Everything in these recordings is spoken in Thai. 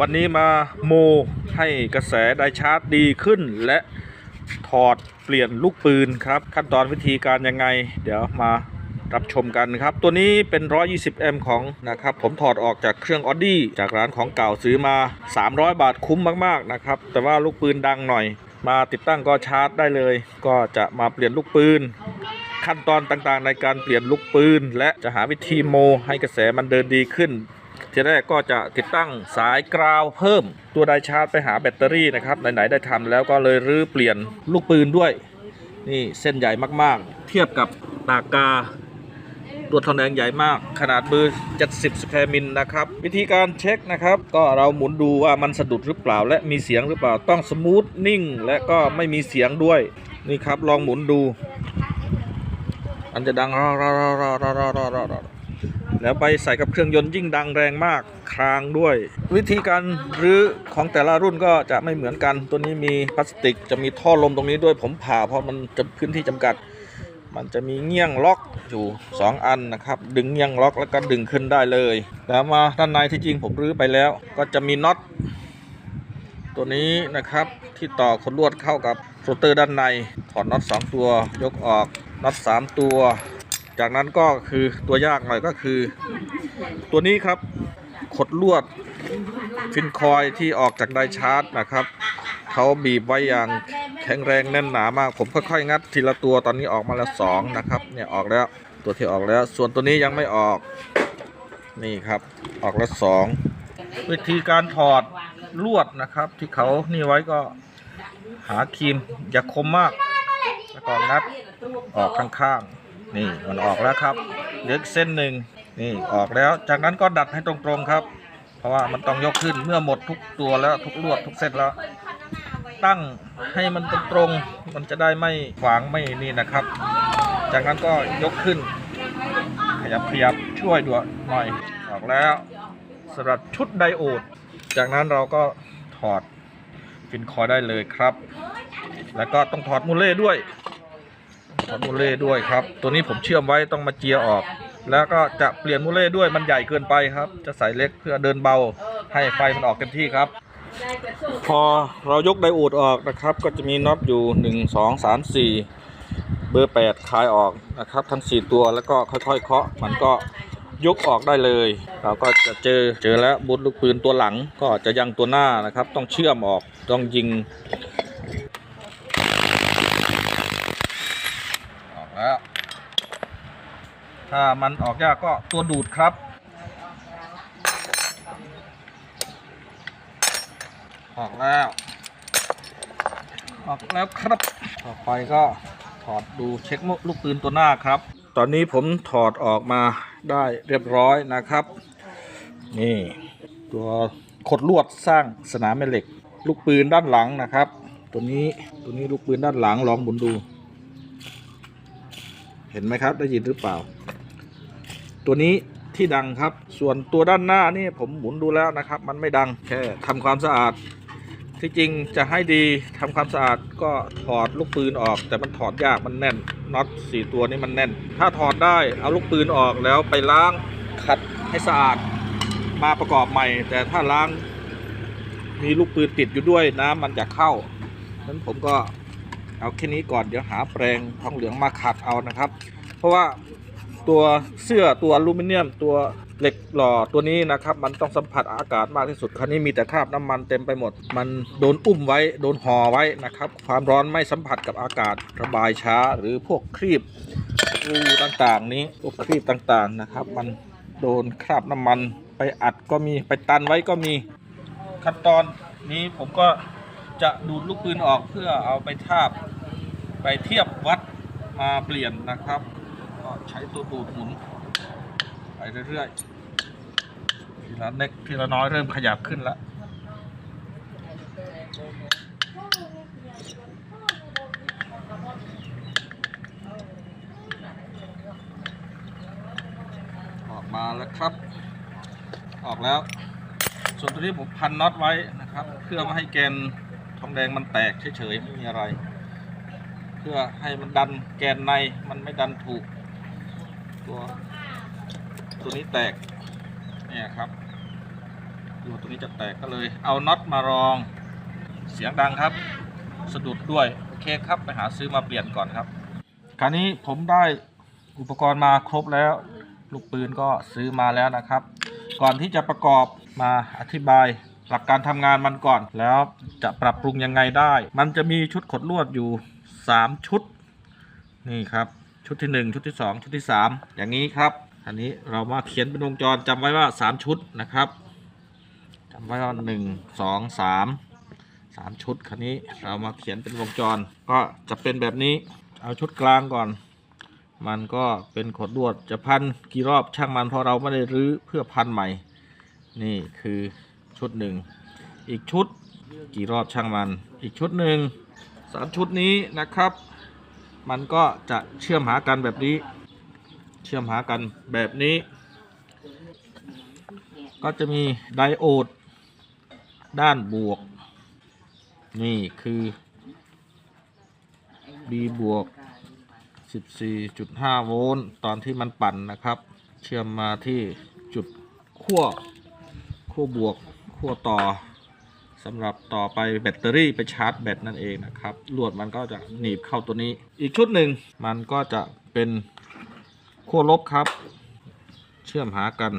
วันนี้มาโมให้กระแสไดชาร์จดีขึ้น และถอดเปลี่ยนลูกปืนครับ ขั้นตอนวิธีการยังไง เดี๋ยวมารับชมกันครับ ตัวนี้เป็น 120 m ของนะครับ ผมถอดออกจากเครื่องออดี้จากร้านของเก่าซื้อมา 300 บาทคุ้มมากๆนะครับ แต่ว่าลูกปืนดังหน่อย มาติดตั้งก็ชาร์จได้เลย ก็จะมาเปลี่ยนลูกปืน ขั้นตอนต่างๆ ในการเปลี่ยนลูกปืน และจะหาวิธีโม ให้กระแสมันเดินดีขึ้น ทีแรกก็จะติดตั้งสายกราวเพิ่ม ตัวไดชาร์จไปหาแบตเตอรี่นะครับไหนๆได้ทำแล้วก็เลยรื้อเปลี่ยนลูกปืนด้วย นี่เส้นใหญ่มากๆ เทียบกับปากกา ตัวทองแดงใหญ่มาก ขนาดมือ 70สแคมิลนะครับ วิธีการเช็คนะครับ ก็เราหมุนดูว่ามันสะดุดหรือเปล่า และมีเสียงหรือเปล่าต้องสมูทนิ่ง และก็ไม่มีเสียงด้วยนี่ครับลองหมุนดู อันจะดังรอรอรอรอรอรอ แล้วไปใส่กับเครื่องยนต์ยิ่งดังแรงมากครางด้วย วิธีการรื้อของแต่ละรุ่นก็จะไม่เหมือนกัน ตัวนี้มีพลาสติกจะมีท่อลมตรงนี้ด้วยผมผ่าเพราะมันจะพื้นที่จำกัด มันจะมีเงี้ยงล็อกอยู่ 2 อันนะครับ ดึงเงี้ยงล็อกแล้วก็ดึงขึ้นได้เลย แล้วมาด้านในที่จริงผมรื้อไปแล้ว ก็จะมีน็อตตัวนี้นะครับที่ต่อขนลวดเข้ากับโรเตอร์ด้านในถอดน็อต2 ตัวยกออกน็อต3 ตัว จากนั้นก็คือตัวยากหน่อยก็คือ ตัวนี้ครับขดลวดฟินคอยที่ออกจากไดชาร์จนะครับเขาบีบไว้อย่างแข็งแรงแน่นหนามาก ผมค่อยๆงัดทีละตัวตอนนี้ออกมาแล้วสองนะครับเนี่ยออกแล้วตัวที่ออกแล้ว ส่วนตัวนี้ยังไม่ออกนี่ครับออกแล้วสองวิธีการถอดลวดนะครับ ที่เขานี่ไว้ก็หาครีมอย่าคมมาก แล้วก็งัดออกข้างๆ นี่มันออกแล้วครับเหลือกเส้นหนึ่งนี่ออกแล้ว จากนั้นก็ดัดให้ตรงๆครับ เพราะว่ามันต้องยกขึ้นเมื่อหมดทุกตัวแล้วทุกลวดทุกเส้นแล้ว ตั้งให้มันตรงๆมันจะได้ไม่ขวางไม่นี่นะครับ จากนั้นก็ยกขึ้น ขยับขยับช่วยด้วยหน่อยออกแล้วสำหรับชุดไดโอด จากนั้นเราก็ถอดฟินคอยได้เลยครับ แล้วก็ต้องถอดมูเล่ด้วย อดมูเล่ด้วยครับ ตัวนี้ผมเชื่อมไว้ต้องมาเจียออก แล้วก็จะเปลี่ยนมูเล่ด้วยมันใหญ่เกินไปครับ จะใส่เล็กเพื่อเดินเบาให้ไฟมันออกเต็มที่ครับ พอเรายกไดโอดออกนะครับ ก็จะมีน็อตอยู่ 1 2 3 4 เบอร์ 8 คลายออกนะครับ ทั้ง 4 ตัวแล้วก็ค่อยๆ เคาะมันก็ยกออกได้เลย เราก็จะเจอเจอแล้วบุตรลูกปืนตัวหลัง ก็จะยังตัวหน้านะครับ ต้องเชื่อมออกต้องยิง ออก แล้วถ้ามันออกยากก็ตัวดูดครับ ออกแล้ว ออกแล้วครับ ต่อไปก็ถอดดูเช็คลูกปืนตัวหน้าครับ ตอนนี้ผมถอดออกมาได้เรียบร้อยนะครับ นี่ ตัวขดลวดสร้างสนามแม่เหล็ก ลูกปืนด้านหลังนะครับ ตัวนี้ตัวนี้ลูกปืนด้านหลังลองหมุนดู เห็นไหมครับ ได้ยินหรือเปล่า ตัวนี้ที่ดังครับ ส่วนตัวด้านหน้านี่ผมหมุนดูแล้วนะครับ มันไม่ดังแค่ทำความสะอาด ที่จริงจะให้ดีทำความสะอาดก็ถอดลูกปืนออก แต่มันถอดยากมันแน่นน็อตสี่ตัวนี้มันแน่น ถ้าถอดได้เอาลูกปืนออกแล้วไปล้างขัดให้สะอาดมาประกอบใหม่ แต่ถ้าล้างมีลูกปืนติดอยู่ด้วยน้ำมันจะเข้านั้นผมก็ เอาแค่นี้ก่อนเดี๋ยวหาแปรงทองเหลืองมาขัดเอานะครับ เพราะว่าตัวเสื้อตัวอลูมิเนียมตัวเหล็กหล่อตัวนี้นะครับ มันต้องสัมผัสอากาศมากที่สุดคราวนี้มีแต่คราบน้ำมันเต็มไปหมด มันโดนอุ้มไว้โดนห่อไว้นะครับ ความร้อนไม่สัมผัสกับอากาศระบายช้า หรือพวกครีบรูต่างๆ นี้พวกครีบต่างๆนะครับ มันโดนคราบน้ำมันไปอัดก็มีไปตันไว้ก็มีขั้นตอนนี้ผมก็จะดูดลูกปืนออกเพื่อเอาไปทาบ ไปเทียบวัดมาเปลี่ยนนะครับ ก็ใช้ตัวดูดหมุนไปเรื่อยๆทีละเล็กทีละน้อยเริ่มขยับขึ้นแล้วออกมาแล้วครับ ออกแล้ว ส่วนตัวนี้ผมพันน็อตไว้นะครับ เพื่อไม่ให้แกนทองแดงมันแตกเฉยๆไม่มีอะไร เพื่อให้มันดันแกนในมันไม่ดันถูก ตัวตัวนี้แตกเนี่ยครับดูตรงนี้จะแตกก็เลย เอาน็อตมารองเสียงดังครับ สะดุดด้วยโอเคครับไปหาซื้อมาเปลี่ยนก่อนครับ คราวนี้ผมได้อุปกรณ์มาครบแล้ว ลูกปืนก็ซื้อมาแล้วนะครับ ก่อนที่จะประกอบมาอธิบายหลักการทำงานมันก่อนแล้วจะปรับปรุงยังไงได้ มันจะมีชุดขดลวดอยู่ 3ชุด นี่ครับชุดที่1ชุดที่2ชุดที่3อย่างนี้ครับ อันนี้เรามาเขียนเป็นวงจรจำไว้ว่า3ชุดนะครับจำไว้ว่า1 2 3 3ชุดคันนี้เรามาเขียนเป็นวงจร ก็จะเป็นแบบนี้เอาชุดกลางก่อน มันก็เป็นขดลวดจะพันกี่รอบช่างมันเพราะเราไม่ได้รื้อเพื่อพันใหม่ นี่คือชุดหนึ่งอีกชุดกี่รอบช่างมัน อีกชุดหนึ่ง สามชุดนี้นะครับ มันก็จะเชื่อมหากันแบบนี้ เชื่อมหากันแบบนี้ ก็จะมีไดโอด ด้านบวก นี่คือ B บวก 14.5 โวลต์ตอนที่มันปั่นนะครับ เชื่อมมาที่จุดขั้วขั้วบวกขั้วต่อ สำหรับต่อไปแบตเตอรี่ไปชาร์จแบตนั่นเองนะครับลวดมันก็จะหนีบเข้าตัวนี้ อีกชุดหนึ่งมันก็จะเป็นขั้วลบครับ เชื่อมหากัน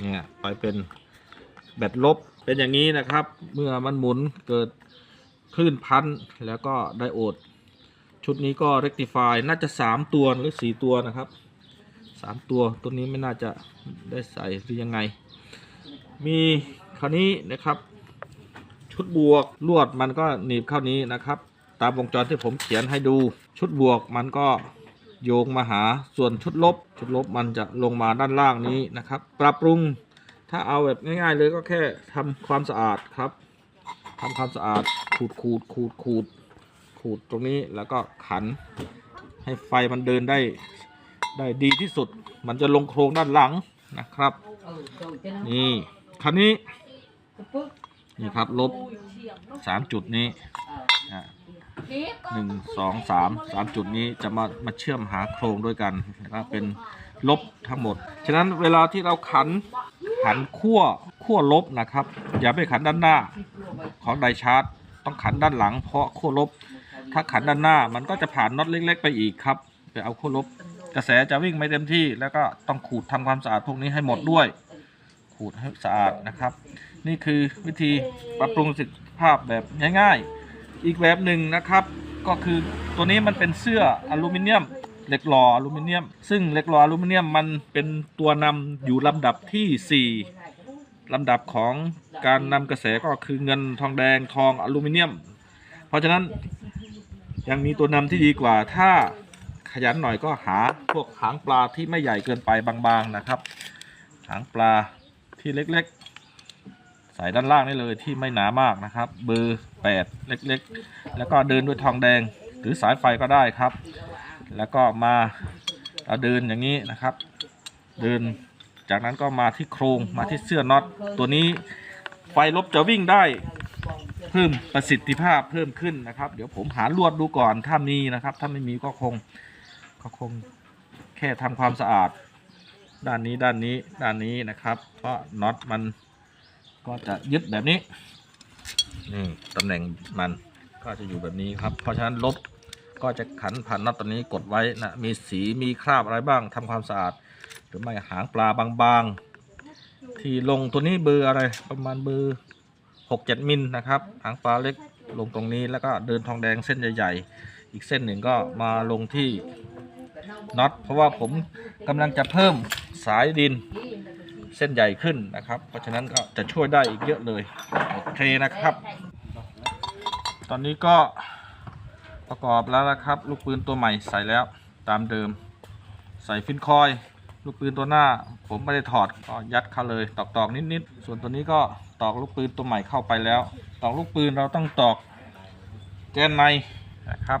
เนี่ยไปเป็นแบตลบเป็นอย่างนี้นะครับ เมื่อมันหมุนเกิดคลื่นพันแล้วก็ไดโอด ชุดนี้ก็ rectify น่าจะ 3 ตัวหรือ 4 ตัวนะครับ 3 ตัวตัวนี้ไม่น่าจะได้ใส่หรือยังไง มี คราวนี้นะครับ ชุดบวกลวดมันก็หนีบเข้านี้นะครับ ตามวงจรที่ผมเขียนให้ดู ชุดบวกมันก็โยงมาหาส่วนชุดลบ ชุดลบมันจะลงมาด้านล่างนี้นะครับ ปรับปรุงถ้าเอาแบบง่าย ๆ เลยก็แค่ทำความสะอาดครับทำความสะอาดขูดขูดขูดขูดขูดตรงนี้แล้วก็ขัน ให้ไฟมันเดินได้ได้ดีที่สุด มันจะลงโครงด้านหลังนะครับ นี่คันนี้ นี่ครับลบสามจุดนี้หนึ่งสองสามสามจุดนี้จะมามาเชื่อมหาโครงด้วยกันแล้วก็เป็นลบทั้งหมด ฉะนั้นเวลาที่เราขันขันขั้วขั้วลบนะครับ อย่าไปขันด้านหน้าของไดชาร์จต้องขันด้านหลัง เพราะขั้วลบ ถ้าขันด้านหน้ามันก็จะผ่านน็อตเล็ก ๆ ไปอีกครับไปเอาขั้วลบ กระแสจะวิ่งไม่เต็มที่ แล้วก็ต้องขูดทำความสะอาดพวกนี้ให้หมดด้วย ขูดให้สะอาดนะครับ นี่คือวิธีปรับปรุงสิทธิภาพแบบง่ายๆ อีกแบบหนึ่งนะครับ ก็คือตัวนี้มันเป็นเสื้ออลูมิเนียมเหล็กหล่ออลูมิเนียม ซึ่งเหล็กหล่ออลูมิเนียมมันเป็นตัวนำอยู่ลำดับที่ 4ลำดับของการนำกระแสก็คือเงินทองแดงทองอลูมิเนียม เพราะฉะนั้นยังมีตัวนำที่ดีกว่าถ้าขยันหน่อยก็หาพวกหางปลาที่ไม่ใหญ่เกินไปบางๆนะครับ หางปลาที่เล็กๆ ใส่ด้านล่างได้เลยที่ไม่หนามากนะครับ เบอร์ 8 เล็กๆ แล้วก็เดินด้วยทองแดง หรือสายไฟก็ได้ครับ แล้วก็มาเอาเดินอย่างนี้นะครับ เดินจากนั้นก็มาที่โครงมาที่เสื้อน็อตตัวนี้ไฟลบจะวิ่งได้เพิ่มประสิทธิภาพเพิ่มขึ้นนะครับ เดี๋ยวผมหาลวดดูก่อนถ้ามีนะครับ ถ้าไม่มีก็คงก็คงแค่ทำความสะอาด ด้านนี้ด้านนี้ด้านนี้นะครับ เพราะน็อตมัน ก็จะยึดแบบนี้นี่ตำแหน่งมันก็จะอยู่แบบนี้ครับ เพราะฉะนั้นลบก็จะขันผ่านน็อตตัวนี้กดไว้นะมีสีมีคราบอะไรบ้างทำความสะอาด หรือไม่หางปลาบางๆ ที่ลงตัวนี้เบอร์อะไรประมาณเบอร์หกเจ็ดมิลนะครับ หางปลาเล็กลงตรงนี้แล้วก็เดินทองแดงเส้นใหญ่ๆ อีกเส้นหนึ่งก็มาลงที่น็อตเพราะว่าผมกำลังจะเพิ่มสายดิน เส้นใหญ่ขึ้นนะครับ เพราะฉะนั้นก็จะช่วยได้อีกเยอะเลยโอเคนะครับ ตอนนี้ก็ประกอบแล้วนะครับ ลูกปืนตัวใหม่ใส่แล้วตามเดิม ใส่ฟินคอยล์ลูกปืนตัวหน้า ผมไม่ได้ถอดก็ยัดเข้าเลยตอกๆนิดๆส่วนตัวนี้ก็ตอกลูกปืนตัวใหม่เข้าไปแล้ว ตอกลูกปืนเราต้องตอกแกนในนะครับ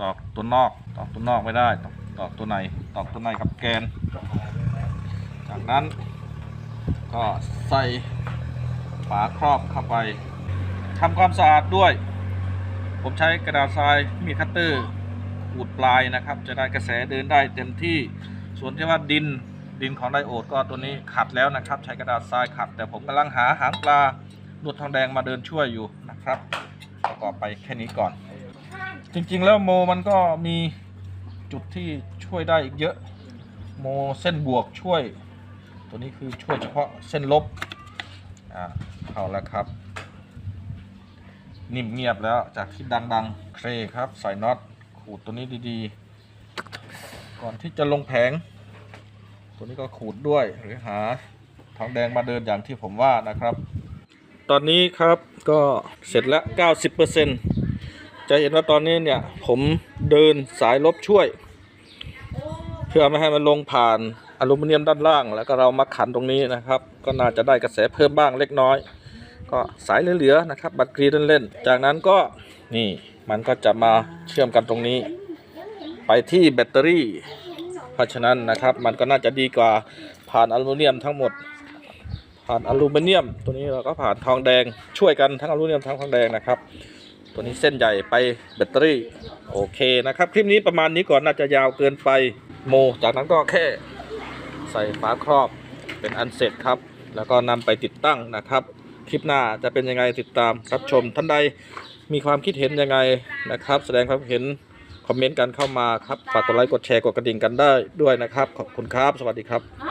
ตอกตัวนอกตอกตัวนอกไม่ได้ตอกตอกตัวในตอกตัวในกับแกน จากนั้น ก็ใส่ฝาครอบเข้าไปทำความสะอาดด้วย ผมใช้กระดาษทรายมีคัตเตอร์ขูดปลายนะครับ จะได้กระแสเดินได้เต็มที่ส่วนที่ว่าดินดินของไดโอดก็ตัวนี้ขัดแล้วนะครับ ใช้กระดาษทรายขัด แต่ผมกำลังหาหางปลาลวดทองแดงมาเดินช่วยอยู่นะครับ ประกอบไปแค่นี้ก่อน จริงๆแล้วโมมันก็มีจุดที่ช่วยได้อีกเยอะ โมเส้นบวกช่วย ตัวนี้คือช่วยเฉพาะเส้นลบอ่าเอาแล้วครับ นิ่มเงียบแล้วจากที่ดังๆเครครับใส่น็อตขูดตัวนี้ดีๆ ก่อนที่จะลงแผง ตัวนี้ก็ขูดด้วยหรือหาทองแดงมาเดินอย่างที่ผมว่านะครับ ตอนนี้ครับก็เสร็จแล้ว90%จะเห็นว่าตอนนี้เนี่ยผมเดินสายลบช่วย เพื่อไม่ให้มันลงผ่าน อลูมิเนียมด้านล่าง แล้วก็เรามาขันตรงนี้นะครับ ก็น่าจะได้กระแสเพิ่มบ้างเล็กน้อย ก็สายเหลือๆนะครับ บัตรกรีเล่นๆจากนั้นก็นี่มันก็จะมาเชื่อมกันตรงนี้ ไปที่แบตเตอรี่ เพราะฉะนั้นนะครับ มันก็น่าจะดีกว่าผ่านอลูมิเนียมทั้งหมด ผ่านอลูมิเนียม ตัวนี้เราก็ผ่านทองแดงช่วยกันทั้งอลูมิเนียมทั้งทองแดงนะครับตัวนี้เส้นใหญ่ไปแบตเตอรี่ โอเคนะครับ คลิปนี้ประมาณนี้ก่อนน่าจะยาวเกินไปโม จากนั้นก็แค่ ใส่ฝาครอบเป็นอันเสร็จครับ แล้วก็นำไปติดตั้งนะครับ คลิปหน้าจะเป็นยังไงติดตามรับชมท่านใดมีความคิดเห็นยังไงนะครับ แสดงความเห็นคอมเมนต์กันเข้ามาครับ ฝากกดไลค์กดแชร์กดกระดิ่งกันได้ด้วยนะครับ ขอบคุณครับ สวัสดีครับ